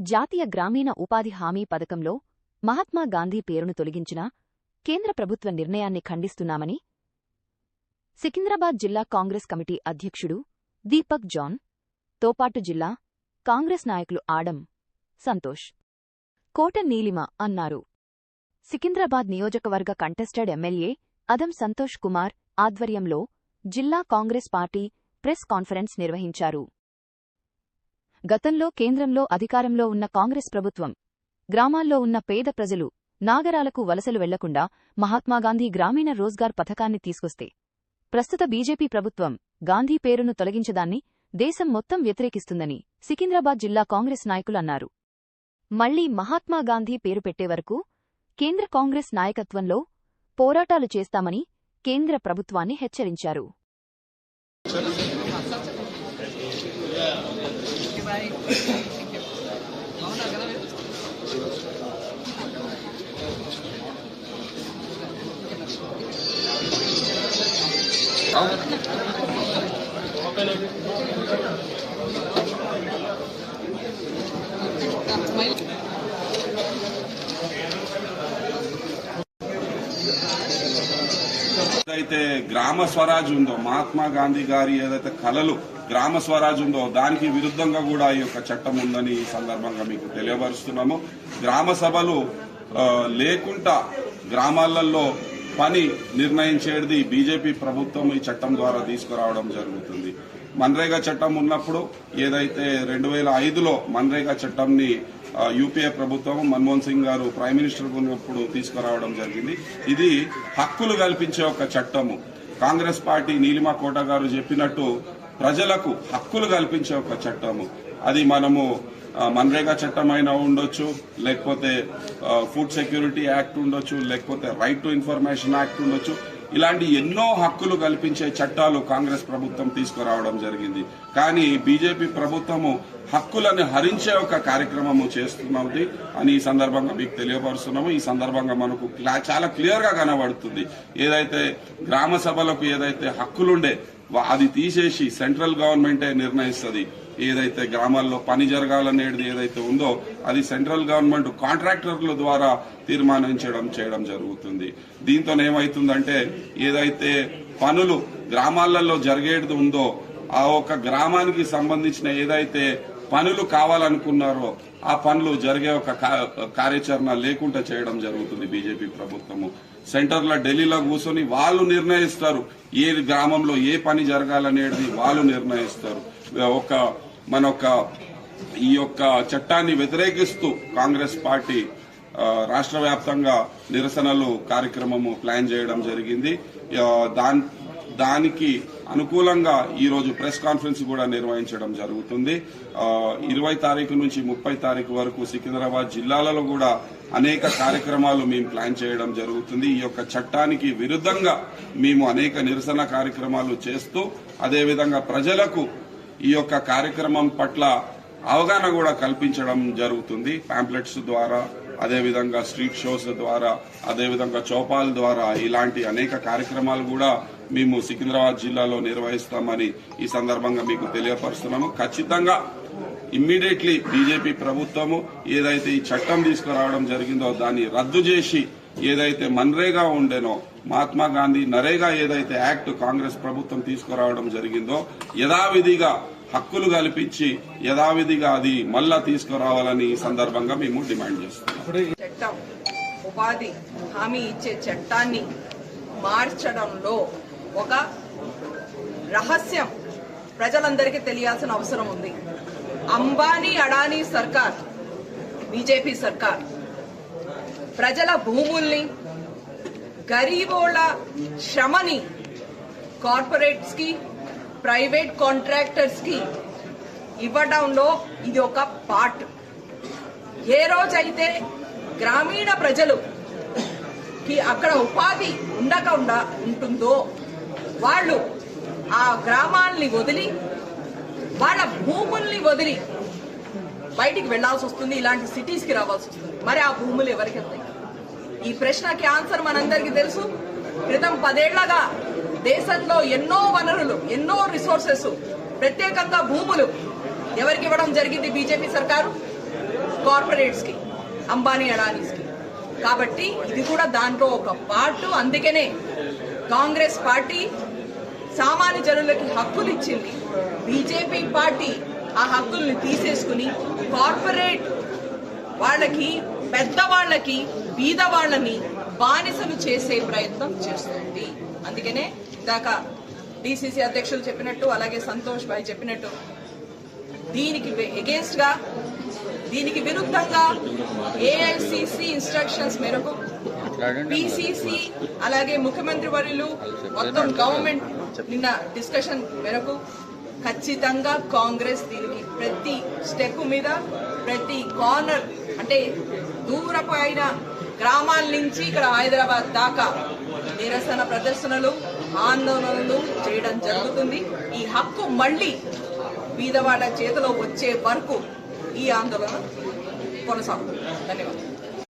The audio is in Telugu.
జాతీయ గ్రామీణ ఉపాధి హామీ పథకంలో మహాత్మా గాంధీ పేరును తొలగించిన కేంద్ర ప్రభుత్వ నిర్ణయాన్ని ఖండిస్తున్నామని సికింద్రాబాద్ జిల్లా కాంగ్రెస్ కమిటీ అధ్యక్షుడు దీపక్ జాన్ తోపాటు జిల్లా కాంగ్రెస్ నాయకులు ఆడం సంతోష్. కోట నీలిమ అన్నారు. సికింద్రాబాద్ నియోజకవర్గ కంటెస్టెడ్ ఎమ్మెల్యే అదం సంతోష్ కుమార్ ఆధ్వర్యంలో జిల్లా కాంగ్రెస్ పార్టీ ప్రెస్ కాన్ఫరెన్స్ నిర్వహించారు. గతంలో కేంద్రంలో అధికారంలో ఉన్న కాంగ్రెస్ ప్రభుత్వం గ్రామాల్లో ఉన్న పేద ప్రజలు నాగరాలకు వలసలు వెళ్ళకుండా మహాత్మాగాంధీ గ్రామీణ రోజ్గార్ పథకాన్ని తీసుకొస్తే ప్రస్తుత బీజేపీ ప్రభుత్వం గాంధీ పేరును తొలగించదాన్ని దేశం మొత్తం వ్యతిరేకిస్తుందని సికింద్రాబాద్ జిల్లా కాంగ్రెస్ నాయకులు అన్నారు. మళ్ళీ మహాత్మాగాంధీ పేరు పెట్టే వరకు కేంద్ర కాంగ్రెస్ నాయకత్వంలో పోరాటాలు చేస్తామని కేంద్ర ప్రభుత్వాన్ని హెచ్చరించారు. ఏదైతే గ్రామ స్వరాజ్ ఉందో మహాత్మా గాంధీ గారి ఏదైతే కళలు గ్రామ స్వరాజ్ ఉందో దానికి విరుద్ధంగా కూడా ఈ యొక్క చట్టం ఉందని ఈ సందర్భంగా మీకు తెలియపరుస్తున్నాము. గ్రామ సభలు లేకుండా గ్రామాలలో పని నిర్ణయించేది బీజేపీ ప్రభుత్వం ఈ చట్టం ద్వారా తీసుకురావడం జరుగుతుంది. మన్రేగా చట్టం ఉన్నప్పుడు ఏదైతే రెండు వేల ఐదులో మన్రేగా చట్టంని యూపీఏ ప్రభుత్వం మన్మోహన్ సింగ్ గారు ప్రైమ్ మినిస్టర్ ఉన్నప్పుడు తీసుకురావడం జరిగింది. ఇది హక్కులు కల్పించే ఒక చట్టము. కాంగ్రెస్ పార్టీ నీలిమా కోట గారు చెప్పినట్టు ప్రజలకు హక్కులు కల్పించే ఒక చట్టము. అది మనము మన్రేగా చట్టం అయినా ఉండొచ్చు లేకపోతే ఫుడ్ సెక్యూరిటీ యాక్ట్ ఉండొచ్చు లేకపోతే రైట్ టు ఇన్ఫర్మేషన్ యాక్ట్ ఉండొచ్చు. ఇలాంటి ఎన్నో హక్కులు కల్పించే చట్టాలు కాంగ్రెస్ ప్రభుత్వం తీసుకురావడం జరిగింది. కానీ బీజేపీ ప్రభుత్వము హక్కులను హరించే ఒక కార్యక్రమము చేస్తున్నది అని ఈ సందర్భంగా మీకు తెలియపరుస్తున్నాము. ఈ సందర్భంగా మనకు చాలా క్లియర్గా కనబడుతుంది. ఏదైతే గ్రామ సభలకు ఏదైతే హక్కులుండే అది తీసేసి సెంట్రల్ గవర్నమెంటే నిర్ణయిస్తుంది. ఏదైతే గ్రామాల్లో పని జరగాలనేది ఏదైతే ఉందో అది సెంట్రల్ గవర్నమెంట్ కాంట్రాక్టర్ల ద్వారా తీర్మానించడం చేయడం జరుగుతుంది. దీంతో ఏమవుతుందంటే ఏదైతే పనులు గ్రామాలలో జరిగేది ఉందో ఆ ఒక గ్రామానికి సంబంధించిన ఏదైతే పనులు కావాలనుకున్నారో ఆ పనులు జరిగే ఒక కార్యాచరణ లేకుండా చేయడం జరుగుతుంది బీజేపీ ప్రభుత్వము. సెంటర్లో ఢిల్లీలో కూర్చొని వాళ్ళు నిర్ణయిస్తారు ఏ గ్రామంలో ఏ పని జరగాలనేది వాళ్ళు నిర్ణయిస్తారు. ఒక మన ఒక ఈ యొక్క చట్టాన్ని వ్యతిరేకిస్తూ కాంగ్రెస్ పార్టీ రాష్ట్ర వ్యాప్తంగా నిరసనలు కార్యక్రమము ప్లాన్ చేయడం జరిగింది. దాని దానికి అనుకూలంగా ఈరోజు ప్రెస్ కాన్ఫరెన్స్ కూడా నిర్వహించడం జరుగుతుంది. ఇరవై తారీఖు నుంచి ముప్పై తారీఖు వరకు సికింద్రాబాద్ జిల్లాలలో కూడా అనేక కార్యక్రమాలు మేము ప్లాన్ చేయడం జరుగుతుంది. ఈ యొక్క చట్టానికి విరుద్ధంగా మేము అనేక నిరసన కార్యక్రమాలు చేస్తూ అదేవిధంగా ప్రజలకు ఈ యొక్క కార్యక్రమం పట్ల అవగాహన కూడా కల్పించడం జరుగుతుంది. ప్యాంప్లెట్స్ ద్వారా అదేవిధంగా స్ట్రీట్ షోస్ ద్వారా అదేవిధంగా చౌపాల ద్వారా ఇలాంటి అనేక కార్యక్రమాలు కూడా మేము సికింద్రాబాద్ జిల్లాలో నిర్వహిస్తామని ఈ సందర్భంగా మీకు తెలియపరుస్తున్నాము. ఖచ్చితంగా ఇమ్మీడియట్లీ బీజేపీ ప్రభుత్వము ఏదైతే ఈ చట్టం తీసుకురావడం జరిగిందో దాన్ని రద్దు చేసి ఏదైతే మన్రేగా ఉండేనో మహాత్మా గాంధీ నరేగా ఏదైతే యాక్ట్ కాంగ్రెస్ ప్రభుత్వం తీసుకురావడం జరిగిందో యథావిధిగా హక్కులు కల్పించి యథావిధిగా అది మళ్ళా తీసుకురావాలని ఈ సందర్భంగా మేము డిమాండ్ చేస్తున్నాం. చట్టం ఉపాధి హామీ ఇచ్చే చట్టాన్ని మార్చడంలో ఒక రహస్యం ప్రజలందరికీ తెలియాల్సిన అవసరం ఉంది. అంబానీ అడానీ సర్కార్ బీజేపీ సర్కార్ ప్రజల భూముల్ని గరీబోళ్ళ శ్రమని కార్పొరేట్స్కి ప్రైవేట్ కాంట్రాక్టర్స్కి ఇవ్వడంలో ఇది ఒక పార్ట్. ఏ రోజైతే గ్రామీణ ప్రజలు కి అక్కడ ఉపాధి ఉండకుండా ఉంటుందో వాళ్ళు ఆ గ్రామాల్ని వదిలి వాళ్ళ భూముల్ని వదిలి బయటికి వెళ్ళాల్సి వస్తుంది ఇలాంటి సిటీస్కి రావాల్సి వస్తుంది. మరి ఆ భూములు ఎవరికి వెళ్తాయి ఈ ప్రశ్నకి ఆన్సర్ మనందరికీ తెలుసు. క్రితం పదేళ్ళగా దేశంలో ఎన్నో వనరులు ఎన్నో రిసోర్సెస్ ప్రత్యేకంగా భూములు ఎవరికి ఇవ్వడం జరిగింది బీజేపీ సర్కారు? కార్పొరేట్స్కి అంబానీ అడానీస్కి. కాబట్టి ఇది కూడా దాంట్లో ఒక పార్ట్. అందుకనే కాంగ్రెస్ పార్టీ సామాన్య జనులకి హక్కులు ఇచ్చింది. బీజేపీ పార్టీ ఆ హక్కుల్ని తీసేసుకుని కార్పొరేట్ వాళ్ళకి పెద్దవాళ్ళకి బీదవాళ్ళని బానిసలు చేసే ప్రయత్నం చేస్తుంది. అందుకనే ఇందాక డిసిసి అధ్యక్షులు చెప్పినట్టు అలాగే సంతోష్ భాయ్ చెప్పినట్టు దీనికి ఎగేన్స్ట్గా దీనికి విరుద్ధంగా ఏఐసిసి ఇన్స్ట్రక్షన్స్ మేరకు పిసిసి అలాగే ముఖ్యమంత్రి వర్యులు మొత్తం గవర్నమెంట్ నిన్న డిస్కషన్ మేరకు ఖచ్చితంగా కాంగ్రెస్ దీనికి ప్రతి స్టెప్ మీద ప్రతి కార్నర్ అంటే దూరపు అయిన గ్రామాల నుంచి ఇక్కడ హైదరాబాద్ దాకా నిరసన ప్రదర్శనలు ఆందోళనలు చేయడం జరుగుతుంది. ఈ హక్కు మళ్ళీ బీదవాడ చేతిలో వచ్చే వరకు ఈ ఆందోళన కొనసాగుతుంది. ధన్యవాదాలు.